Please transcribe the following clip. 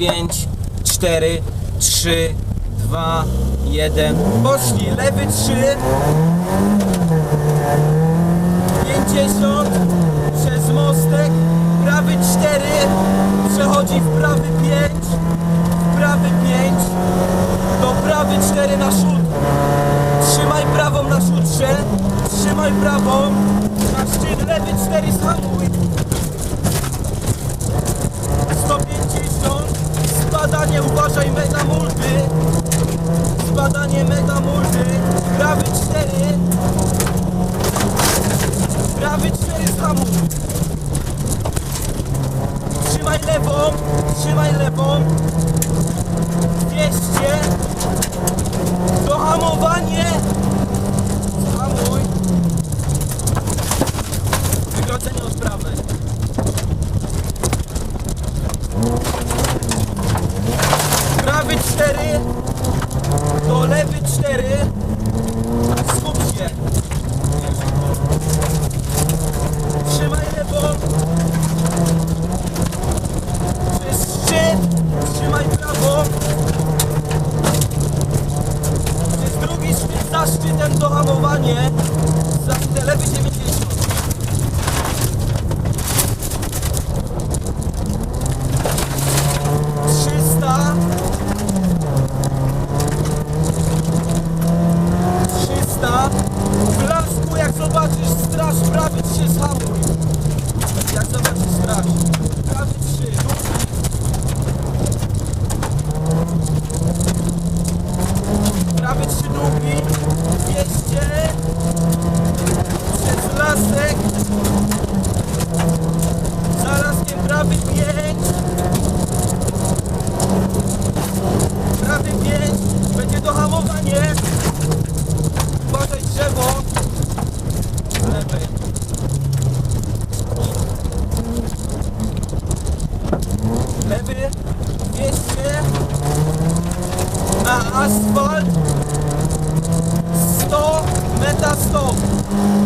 5, 4, 3, 2, 1. Poszli. Lewy 3. 50 przez mostek. Prawy 4. Przechodzi w prawy 5. W prawy 5. Do prawy 4 na szut. Trzymaj prawą na szutrze. Trzymaj prawą. Na szczyt lewy 4 zhamuj. Uważaj, mega multy. Spadanie, mega multy. Prawy 4. Prawy 4 zhamuj. Trzymaj lewą. Trzymaj lewą. 200. Dohamowanie. Hamuj. Wygrodzenie od prawej. Prawy 4 do lewy 4 skup się. Trzymaj lewą przez szczyt. Trzymaj prawą przez drugi szczyt za szczytem dohamowanie za lewy 90 300 300 W lasku jak zobaczysz straż prawy 3 zhamuj Jak zobaczysz straż Prawy 3 Prawy 3 długi 200 Przez lasek Za laskiem prawy 5 Prawy 5 Będzie dohamowanie Uważaj drzewo Lewej Lewy 200 Na asfalt. 100 Meta 100